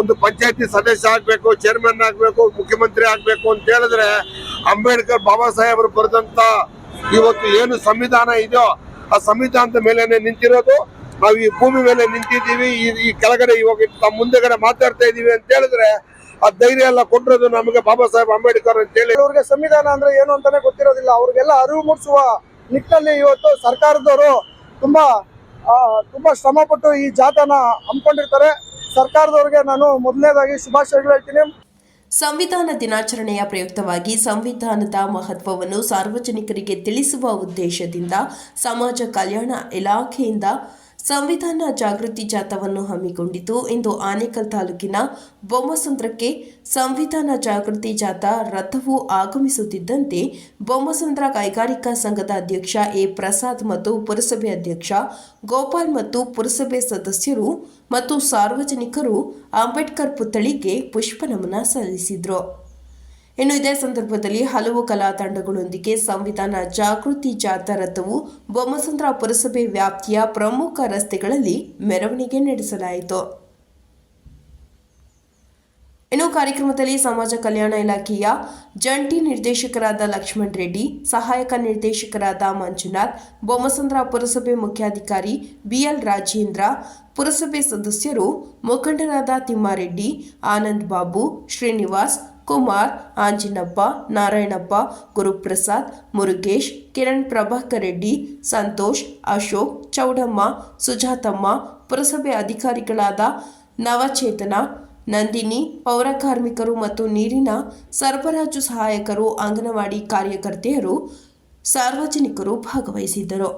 ಒಂದು ಪಂಚಾಯತಿ ಸದಸ್ಯ ಆಗ್ಬೇಕು ಚೇರ್ಮನ್ ಆಗ್ಬೇಕು, ಮುಖ್ಯಮಂತ್ರಿ ಆಗ್ಬೇಕು ಅಂತ ಹೇಳಿದ್ರೆ ಅಂಬೇಡ್ಕರ್ ಬಾಬಾ ಸಾಹೇಬರು ಬರೆದಂತ ಇವತ್ತು ಏನು ಸಂವಿಧಾನ ಇದೆಯೋ ಆ ಸಂವಿಧಾನದ ಮೇಲೆನೆ ನಿಂತಿರೋದು. ನಾವು ಈ ಭೂಮಿ ಮೇಲೆ ನಿಂತಿದ್ದೀವಿ, ಈ ಕೆಳಗಡೆ ಇವಾಗ ತಮ್ಮ ಮುಂದೆಗಡೆ ಮಾತಾಡ್ತಾ ಇದೀವಿ ಅಂತ ಹೇಳಿದ್ರೆ ಆ ಧೈರ್ಯ ಎಲ್ಲ ಕೊಟ್ಟಿರೋದು ನಮಗೆ ಬಾಬಾ ಸಾಹೇಬ್ ಅಂಬೇಡ್ಕರ್ ಅಂತ ಹೇಳಿ. ಅವ್ರಿಗೆ ಸಂವಿಧಾನ ಅಂದ್ರೆ ಏನು ಅಂತಾನೆ ಗೊತ್ತಿರೋದಿಲ್ಲ. ಅವ್ರಿಗೆಲ್ಲ ಅರಿವು ಮೂಡಿಸುವ ನಿಟ್ಟಿನಲ್ಲಿ ಇವತ್ತು ಸರ್ಕಾರದವರು ತುಂಬಾ ತುಂಬಾ ಶ್ರಮ ಪಟ್ಟು ಈ ಜಾಥಾನ ಹಮ್ಮಿಕೊಂಡಿರ್ತಾರೆ. ಸರ್ಕಾರದವ್ರಿಗೆ ನಾನು ಮೊದಲನೇದಾಗಿ ಶುಭಾಶಯಗಳು ಹೇಳ್ತೀನಿ. ಸಂವಿಧಾನ ದಿನಾಚರಣೆಯ ಪ್ರಯುಕ್ತವಾಗಿ ಸಂವಿಧಾನದ ಮಹತ್ವವನ್ನು ಸಾರ್ವಜನಿಕರಿಗೆ ತಿಳಿಸುವ ಉದ್ದೇಶದಿಂದ ಸಮಾಜ ಕಲ್ಯಾಣ ಇಲಾಖೆಯಿಂದ ಸಂವಿಧಾನ ಜಾಗೃತಿ ಜಾಥಾವನ್ನು ಹಮ್ಮಿಕೊಂಡಿತು ಇಂದು ಆನೇಕಲ್ ತಾಲೂಕಿನ ಬೊಮ್ಮಸಂದ್ರಕ್ಕೆ ಸಂವಿಧಾನ ಜಾಗೃತಿ ಜಾಥಾ ರಥವು ಆಗಮಿಸುತ್ತಿದ್ದಂತೆ ಬೊಮ್ಮಸಂದ್ರ ಕೈಗಾರಿಕಾ ಸಂಘದ ಅಧ್ಯಕ್ಷ ಎ ಪ್ರಸಾದ್ ಮತ್ತು ಪುರಸಭೆ ಅಧ್ಯಕ್ಷ ಗೋಪಾಲ್ ಮತ್ತು ಪುರಸಭೆ ಸದಸ್ಯರು ಮತ್ತು ಸಾರ್ವಜನಿಕರು ಅಂಬೇಡ್ಕರ್ ಪುತ್ಥಳಿಗೆ ಪುಷ್ಪನಮನ ಸಲ್ಲಿಸಿದರು. ಇನ್ನು ಇದೇ ಸಂದರ್ಭದಲ್ಲಿ ಹಲವು ಕಲಾ ತಂಡಗಳೊಂದಿಗೆ ಸಂವಿಧಾನ ಜಾಗೃತಿ ಜಾಥಾ ರಥವು ಬೊಮ್ಮಸಂದ್ರ ಪುರಸಭೆ ವ್ಯಾಪ್ತಿಯ ಪ್ರಮುಖ ರಸ್ತೆಗಳಲ್ಲಿ ಮೆರವಣಿಗೆ ನಡೆಸಲಾಯಿತು. ಇನ್ನು ಕಾರ್ಯಕ್ರಮದಲ್ಲಿ ಸಮಾಜ ಕಲ್ಯಾಣ ಇಲಾಖೆಯ ಜಂಟಿ ನಿರ್ದೇಶಕರಾದ ಲಕ್ಷ್ಮಣ್ ರೆಡ್ಡಿ, ಸಹಾಯಕ ನಿರ್ದೇಶಕರಾದ ಮಂಜುನಾಥ್, ಬೊಮ್ಮಸಂದ್ರ ಪುರಸಭೆ ಮುಖ್ಯಾಧಿಕಾರಿ ಬಿಎಲ್ ರಾಜೇಂದ್ರ, ಪುರಸಭೆ ಸದಸ್ಯರು ಮುಖಂಡರಾದ ತಿಮ್ಮಾರೆಡ್ಡಿ, ಆನಂದ್ ಬಾಬು, ಶ್ರೀನಿವಾಸ್ ಕುಮಾರ್, ಆಂಜಿನಪ್ಪ, ನಾರಾಯಣಪ್ಪ, ಗುರುಪ್ರಸಾದ್, ಮುರುಗೇಶ್, ಕಿರಣ್ ಪ್ರಭಾಕರ್ ರೆಡ್ಡಿ, ಸಂತೋಷ್, ಅಶೋಕ್, ಚೌಡಮ್ಮ, ಸುಜಾತಮ್ಮ, ಪುರಸಭೆ ಅಧಿಕಾರಿಗಳಾದ ನವಚೇತನ, ನಂದಿನಿ, ಪೌರ ಕಾರ್ಮಿಕರು ಮತ್ತು ನೀರಿನ ಸರಬರಾಜು ಸಹಾಯಕರು, ಅಂಗನವಾಡಿ ಕಾರ್ಯಕರ್ತೆಯರು, ಸಾರ್ವಜನಿಕರು ಭಾಗವಹಿಸಿದ್ದರು.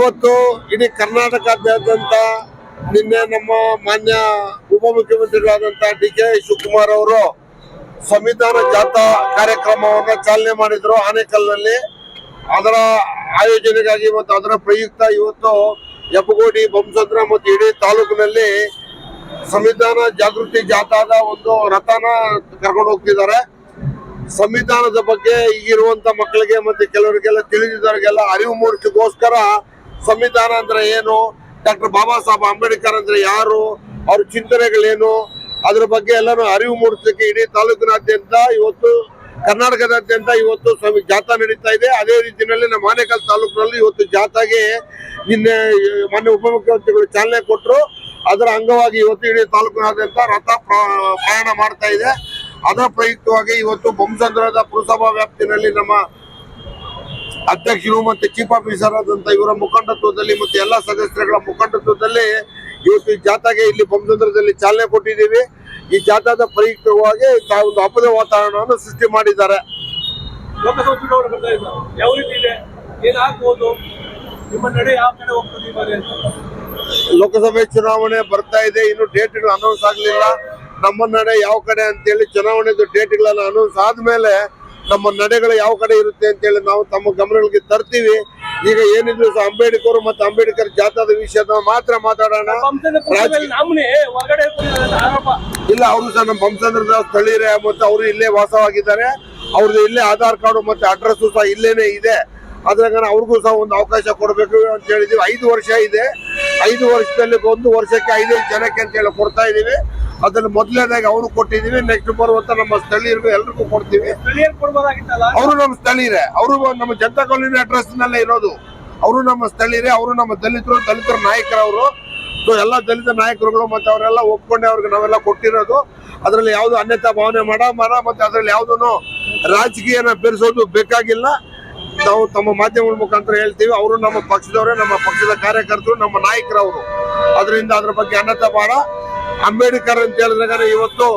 ಇವತ್ತು ಇಡೀ ಕರ್ನಾಟಕದಾದ್ಯಂತ ನಿನ್ನೆ ನಮ್ಮ ಮಾನ್ಯ ಉಪಮುಖ್ಯಮಂತ್ರಿಗಳಾದಂತ ಡಿ ಕೆ ಶಿವಕುಮಾರ್ ಅವರು ಸಂವಿಧಾನ ಜಾಥಾ ಕಾರ್ಯಕ್ರಮವನ್ನು ಚಾಲನೆ ಮಾಡಿದ್ರು ಆನೇಕಲ್ನಲ್ಲಿ. ಅದರ ಆಯೋಜನೆಗಾಗಿ ಮತ್ತು ಅದರ ಪ್ರಯುಕ್ತ ಇವತ್ತು ಯಪ್ಪಗೋಡಿ ಬೊಮ್ಮಸಂದ್ರ ಮತ್ತು ಇಡೀ ತಾಲೂಕಿನಲ್ಲಿ ಸಂವಿಧಾನ ಜಾಗೃತಿ ಜಾಥಾದ ಒಂದು ರಥನ ಕರ್ಕೊಂಡು ಹೋಗ್ತಿದ್ದಾರೆ. ಸಂವಿಧಾನದ ಬಗ್ಗೆ ಈಗಿರುವಂತ ಮಕ್ಕಳಿಗೆ ಮತ್ತೆ ಕೆಲವರಿಗೆಲ್ಲ ತಿಳಿದಿದ್ದವರಿಗೆಲ್ಲ ಅರಿವು ಮೂಡಿಸೋಗೋಸ್ಕರ ಸಂವಿಧಾನ ಅಂದ್ರೆ ಏನು? ಡಾಕ್ಟರ್ ಬಾಬಾ ಸಾಹೇಬ್ ಅಂಬೇಡ್ಕರ್ ಅಂದ್ರೆ ಯಾರು? ಅವ್ರ ಚಿಂತನೆಗಳೇನು? ಅದ್ರ ಬಗ್ಗೆ ಎಲ್ಲಾನು ಅರಿವು ಮೂಡಿಸಲಿಕ್ಕೆ ಇಡೀ ತಾಲೂಕಿನಾದ್ಯಂತ ಇವತ್ತು, ಕರ್ನಾಟಕದಾದ್ಯಂತ ಇವತ್ತು ಸ್ವಾಮಿ ಜಾಥಾ ನಡೀತಾ ಇದೆ. ಅದೇ ರೀತಿಯಲ್ಲಿ ನಮ್ಮ ಆನೇಕಲ್ ತಾಲೂಕಿನಲ್ಲಿ ಇವತ್ತು ಜಾಥಾಗೆ ನಿನ್ನೆ, ಮಾನ್ಯ ಉಪಮುಖ್ಯಮಂತ್ರಿಗಳು ಚಾಲನೆ ಕೊಟ್ಟರು ಅದರ ಅಂಗವಾಗಿ ಇವತ್ತು ಇಡೀ ತಾಲೂಕಿನಾದ್ಯಂತ ರಥ ಪ್ರ- ಪ್ರಯಾಣ ಮಾಡ್ತಾ ಇದೆ. ಅದರ ಪ್ರಯುಕ್ತವಾಗಿ ಇವತ್ತು ಬೊಮ್ಮಸಂದ್ರದ ಪುರಸಭಾ ವ್ಯಾಪ್ತಿನಲ್ಲಿ ನಮ್ಮ ಅಧ್ಯಕ್ಷರು ಮತ್ತು ಚೀಫ್ ಆಫೀಸರ್ ಆದಂತ ಇವರ ಮುಖಂಡತ್ವದಲ್ಲಿ ಮತ್ತೆ ಎಲ್ಲ ಸದಸ್ಯರುಗಳ ಮುಖಂಡತ್ವದಲ್ಲಿ ಇವತ್ತು ಈ ಜಾಥಾಗೆ ಇಲ್ಲಿ ಬೊಮ್ಮಸಂದ್ರದಲ್ಲಿ ಚಾಲನೆ ಕೊಟ್ಟಿದ್ದೀವಿ. ಈ ಜಾಥಾದ ಪ್ರಯುಕ್ತವಾಗಿ ತಾವು ಒಂದು ಹಬ್ಬದ ವಾತಾವರಣವನ್ನು ಸೃಷ್ಟಿ ಮಾಡಿದ್ದಾರೆ. ಲೋಕಸಭಾ ಚುನಾವಣೆ ಬರ್ತಾ ಇದೆ ಯಾವ ರೀತಿ ಇದೆ? ಏನಾಗ್ಬೋದು ನಿಮ್ಮ ನಡೆ ಯಾವ ಕಡೆ ಹೋಗ್ತದೆ ಈ ಬಾರಿ ಲೋಕಸಭೆ ಚುನಾವಣೆ ಬರ್ತಾ ಇದೆ. ಇನ್ನು ಡೇಟ್ಗಳು ಅನೌನ್ಸ್ ಆಗಲಿಲ್ಲ. ನಮ್ಮ ನಡೆ ಯಾವ ಕಡೆ ಅಂತೇಳಿ ಚುನಾವಣೆದು ಡೇಟ್ಗಳನ್ನು ಅನೌನ್ಸ್ ಆದ್ಮೇಲೆ ನಮ್ಮ ನಡೆಗಳು ಯಾವ ಕಡೆ ಇರುತ್ತೆ ಅಂತ ಹೇಳಿ ನಾವು ತಮ್ಮ ಗಮನಗಳಿಗೆ ತರ್ತೀವಿ. ಈಗ ಏನಿದ್ರು ಸಹ ಅಂಬೇಡ್ಕರ್ ಮತ್ತೆ ಅಂಬೇಡ್ಕರ್ ಜಾತದ ವಿಷಯ ಮಾತ್ರ ಮಾತಾಡೋಣ. ಇಲ್ಲ ಅವರು ಸಹ ನಮ್ಮ ಬಂಸಂದ್ರದ ಸ್ಥಳೀಯರೇ ಮತ್ತೆ ಅವರು ಇಲ್ಲೇ ವಾಸವಾಗಿದ್ದಾರೆ. ಅವ್ರದ್ದು ಇಲ್ಲೇ ಆಧಾರ್ ಕಾರ್ಡು ಮತ್ತೆ ಅಡ್ರೆಸ್ ಸಹ ಇಲ್ಲೇನೆ ಇದೆ. ಅದ್ರಾಗ ಅವ್ರಿಗೂ ಸಹ ಒಂದು ಅವಕಾಶ ಕೊಡಬೇಕು ಅಂತ ಹೇಳಿದೀವಿ ಐದು ವರ್ಷ ಇದೆ. ಐದು ವರ್ಷದಲ್ಲಿ ಒಂದು ವರ್ಷಕ್ಕೆ ಐದೈದು ಜನಕ್ಕೆ ಅಂತ ಹೇಳಿ ಕೊಡ್ತಾ ಇದೀವಿ ಅದನ್ನ ಮೊದಲನೇದಾಗಿ ಅವರು ಕೊಟ್ಟಿದ್ದೀವಿ ನೆಕ್ಸ್ಟ್ ಬರುವಂತ ನಮ್ಮ ಸ್ಥಳೀಯರು ಎಲ್ರಿಗೂ ಕೊಡ್ತೀವಿ. ಅವರು ನಮ್ಮ ಸ್ಥಳೀಯರೇ. ಅವರು ನಮ್ಮ ಜನತಾ ಕಾಲೋನಿ ಅಡ್ರೆಸ್ ನಲ್ಲೇ ಇರೋದು. ಅವರು ನಮ್ಮ ಸ್ಥಳೀಯರೇ ಅವರು ನಮ್ಮ ದಲಿತರು ದಲಿತರ ನಾಯಕರವರು. ಸೊ ಎಲ್ಲ ದಲಿತ ನಾಯಕರುಗಳು ಮತ್ತೆ ಅವರೆಲ್ಲ ಒಪ್ಕೊಂಡೆ ಅವ್ರಿಗೆ ನಾವೆಲ್ಲ ಕೊಟ್ಟಿರೋದು. ಅದರಲ್ಲಿ ಯಾವುದು ಅನ್ಯತಾ ಭಾವನೆ ಮಾಡ ಮರ ಮತ್ತೆ ಅದರಲ್ಲಿ ಯಾವುದನ್ನು ರಾಜಕೀಯನ ಬೆರೆಸೋದು ಬೇಕಾಗಿಲ್ಲ. ನಾವು ತಮ್ಮ ಮಾಧ್ಯಮಗಳ ಮುಖಾಂತರ ಹೇಳ್ತೀವಿ, ಅವರು ನಮ್ಮ ಪಕ್ಷದವರೇ, ನಮ್ಮ ಪಕ್ಷದ ಕಾರ್ಯಕರ್ತರು, ನಮ್ಮ ನಾಯಕರವರು. ಅದರಿಂದ ಅದ್ರ ಬಗ್ಗೆ ಅನ್ನತ ಬಾಳ ಅಂಬೇಡ್ಕರ್ ಅಂತ ಹೇಳಿದ್ರೆ ಇವತ್ತು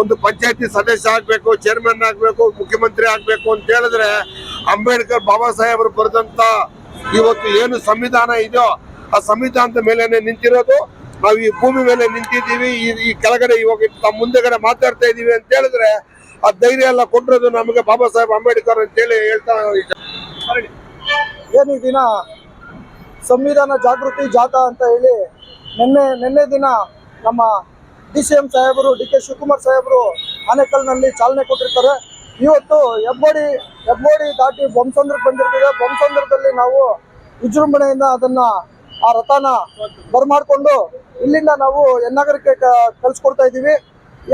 ಒಂದು ಪಂಚಾಯತಿ ಸದಸ್ಯ ಆಗ್ಬೇಕು ಚೇರ್ಮನ್ ಆಗ್ಬೇಕು, ಮುಖ್ಯಮಂತ್ರಿ ಆಗ್ಬೇಕು ಅಂತ ಹೇಳಿದ್ರೆ ಅಂಬೇಡ್ಕರ್ ಬಾಬಾ ಸಾಹೇಬರು ಬರೆದಂತ ಇವತ್ತು ಏನು ಸಂವಿಧಾನ ಇದೆಯೋ, ಆ ಸಂವಿಧಾನದ ಮೇಲೆನೆ ನಿಂತಿರೋದು. ನಾವು ಈ ಭೂಮಿ ಮೇಲೆ ನಿಂತಿದ್ದೀವಿ, ಈ ಕೆಳಗಡೆ ಇವಾಗ ತಮ್ಮ ಮುಂದೆಗಡೆ ಮಾತಾಡ್ತಾ ಇದೀವಿ ಅಂತ ಹೇಳಿದ್ರೆ ಆ ಧೈರ್ಯ ಎಲ್ಲ ಕೊಟ್ಟಿರೋದು ನಮಗೆ ಬಾಬಾ ಸಾಹೇಬ್ ಅಂಬೇಡ್ಕರ್ ಅಂತ ಹೇಳಿ ಹೇಳ್ತಾ. ಏನು ಈ ದಿನ ಸಂವಿಧಾನ ಜಾಗೃತಿ ಜಾಥಾ ಅಂತ ಹೇಳಿ ನಿನ್ನೆ ನಿನ್ನೆ ದಿನ ನಮ್ಮ ಡಿ ಸಿ ಎಂ ಸಾಹೇಬರು, ಡಿ ಕೆ ಶಿವಕುಮಾರ್ ಸಾಹೇಬರು ಆನೆಕಲ್ನಲ್ಲಿ ಚಾಲನೆ ಕೊಟ್ಟಿರ್ತಾರೆ. ಇವತ್ತು ಹೆಬ್ಬೋಡಿ ಹೆಬ್ಬೋಡಿ ದಾಟಿ ಬೊಮ್ಮಸಂದ್ರಕ್ಕೆ ಬಂದಿರ್ತೀವಿ. ಬೊಮ್ಮಸಂದ್ರದಲ್ಲಿ ನಾವು ವಿಜೃಂಭಣೆಯಿಂದ ಅದನ್ನ ಆ ರಥನ ಬರ್ಮಾಡ್ಕೊಂಡು ಇಲ್ಲಿಂದ ನಾವು ಎನ್ನಗರಕ್ಕೆ ಕ- ಕಳ್ಸ್ಕೊಡ್ತಾ ಇದ್ದೀವಿ.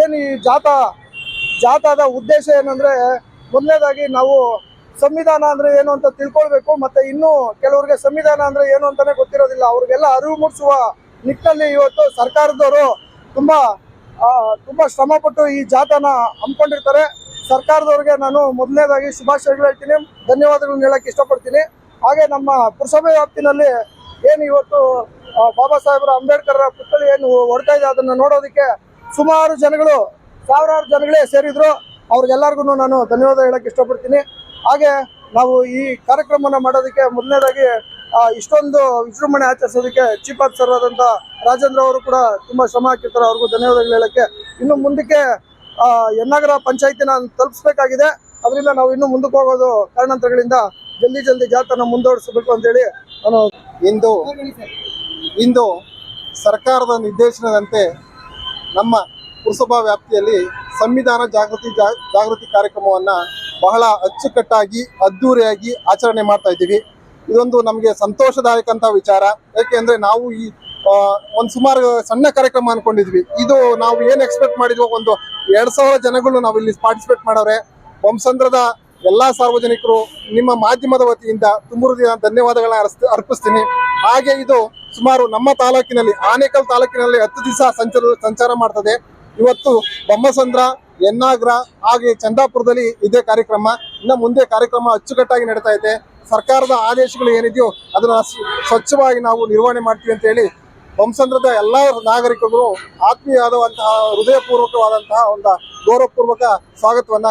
ಏನು ಈ ಜಾಥಾ, ಜಾಥಾದ ಉದ್ದೇಶ ಏನಂದ್ರೆ ಮೊದಲನೇದಾಗಿ ನಾವು ಸಂವಿಧಾನ ಅಂದ್ರೆ ಏನು ಅಂತ ತಿಳ್ಕೊಳ್ಬೇಕು, ಮತ್ತೆ ಇನ್ನು ಕೆಲವರಿಗೆ ಸಂವಿಧಾನ ಅಂದ್ರೆ ಏನು ಅಂತಾನೆ ಗೊತ್ತಿರೋದಿಲ್ಲ. ಅವ್ರಿಗೆಲ್ಲ ಅರಿವು ಮೂಡಿಸುವ ನಿಟ್ಟಿನಲ್ಲಿ ಇವತ್ತು ಸರ್ಕಾರದವರು ತುಂಬಾ ತುಂಬಾ ಶ್ರಮ ಪಟ್ಟು ಈ ಜಾಥಾನ ಹಮ್ಮಿಕೊಂಡಿರ್ತಾರೆ. ಸರ್ಕಾರದವ್ರಿಗೆ ನಾನು ಮೊದಲನೇದಾಗಿ ಶುಭಾಶಯಗಳು ಹೇಳ್ತೀನಿ. ಧನ್ಯವಾದಗಳನ್ನ ಹೇಳಕ್ ಇಷ್ಟಪಡ್ತೀನಿ. ಹಾಗೆ ನಮ್ಮ ಪುರಸಭೆ ವ್ಯಾಪ್ತಿನಲ್ಲಿ ಏನು ಇವತ್ತು ಬಾಬಾ ಸಾಹೇಬರ ಅಂಬೇಡ್ಕರ್ ಪುತ್ಥಳಿ ಏನು ಹೊಡ್ತಾ ಇದೆ, ಅದನ್ನ ನೋಡೋದಕ್ಕೆ ಸುಮಾರು ಜನಗಳು, ಸಾವಿರಾರು ಜನಗಳೇ ಸೇರಿದ್ರು. ಅವ್ರಿಗೆಲ್ಲರಿಗೂ ನಾನು ಧನ್ಯವಾದ ಹೇಳಕ್ ಇಷ್ಟಪಡ್ತೀನಿ. ಹಾಗೆ ನಾವು ಈ ಕಾರ್ಯಕ್ರಮನ ಮಾಡೋದಕ್ಕೆ ಮೊದಲನೇದಾಗಿ ಇಷ್ಟೊಂದು ವಿಜೃಂಭಣೆ ಆಚರಿಸೋದಕ್ಕೆ ಚೀಫ್ ಆಫೀಸರ್ ಆದಂಥ ರಾಜೇಂದ್ರ ಅವರು ಕೂಡ ತುಂಬಾ ಶ್ರಮ ಹಾಕಿರ್ತಾರೆ. ಅವ್ರಿಗೂ ಧನ್ಯವಾದಗಳು ಹೇಳಕ್ಕೆ. ಇನ್ನು ಮುಂದಕ್ಕೆ ಯನ್ನಗರ ಪಂಚಾಯತಿನ ತಲುಪಿಸ್ಬೇಕಾಗಿದೆ. ಅದರಿಂದ ನಾವು ಇನ್ನು ಮುಂದಕ್ಕೆ ಹೋಗೋದು ಕಾರಣಾಂತರಗಳಿಂದ ಜಲ್ದಿ ಜಲ್ದಿ ಜಾತನ ಮುಂದುವರಿಸಬೇಕು ಅಂತೇಳಿ ನಾನು ಇಂದು ಇಂದು ಸರ್ಕಾರದ ನಿರ್ದೇಶನದಂತೆ ನಮ್ಮ ಪುರಸಭಾ ವ್ಯಾಪ್ತಿಯಲ್ಲಿ ಸಂವಿಧಾನ ಜಾಗೃತಿ ಜಾಗೃತಿ ಕಾರ್ಯಕ್ರಮವನ್ನ ಬಹಳ ಅಚ್ಚುಕಟ್ಟಾಗಿ, ಅದ್ದೂರಿಯಾಗಿ ಆಚರಣೆ ಮಾಡ್ತಾ ಇದ್ದೀವಿ. ಇದೊಂದು ನಮಗೆ ಸಂತೋಷದಾಯಕ ಅಂತ ವಿಚಾರ. ಯಾಕೆಂದ್ರೆ ನಾವು ಈ ಒಂದು ಸುಮಾರು ಸಣ್ಣ ಕಾರ್ಯಕ್ರಮ ಅನ್ಕೊಂಡಿದ್ವಿ. ಇದು ನಾವು ಏನ್ ಎಕ್ಸ್ಪೆಕ್ಟ್ ಮಾಡಿದ್ವೋ ಒಂದು ಎರಡ್ ಸಾವಿರ ಜನಗಳು ನಾವು ಇಲ್ಲಿ ಪಾರ್ಟಿಸಿಪೇಟ್ ಮಾಡೋರೆ. ವಂಸಂದ್ರದ ಎಲ್ಲಾ ಸಾರ್ವಜನಿಕರು ನಿಮ್ಮ ಮಾಧ್ಯಮದ ವತಿಯಿಂದ ತುಂಬುರುದಿನ ಧನ್ಯವಾದಗಳನ್ನ ಅರ್ಪಿಸ್ತೀನಿ. ಹಾಗೆ ಇದು ಸುಮಾರು ನಮ್ಮ ತಾಲೂಕಿನಲ್ಲಿ, ಆನೇಕಲ್ ತಾಲೂಕಿನಲ್ಲಿ ಹತ್ತು ದಿವಸ ಸಂಚಾರ ಸಂಚಾರ ಮಾಡ್ತದೆ. ಇವತ್ತು ಬೊಮ್ಮಸಂದ್ರ, ಎನ್ನಾಗ್ರ ಹಾಗೆ ಚಂದಾಪುರದಲ್ಲಿ ಇದೇ ಕಾರ್ಯಕ್ರಮ. ಇನ್ನು ಮುಂದೆ ಕಾರ್ಯಕ್ರಮ ಅಚ್ಚುಕಟ್ಟಾಗಿ ನಡೀತಾ ಇದೆ. ಸರ್ಕಾರದ ಆದೇಶಗಳು ಏನಿದೆಯೋ ಅದನ್ನ ಸ್ವಚ್ಛವಾಗಿ ನಾವು ನಿರ್ವಹಣೆ ಮಾಡ್ತೀವಿ ಅಂತ ಹೇಳಿ ಬೊಮ್ಮಸಂದ್ರದ ಎಲ್ಲ ನಾಗರಿಕರು ಆತ್ಮೀಯವಾದಂತಹ, ಹೃದಯಪೂರ್ವಕವಾದಂತಹ ಒಂದು ಗೌರವಪೂರ್ವಕ ಸ್ವಾಗತವನ್ನ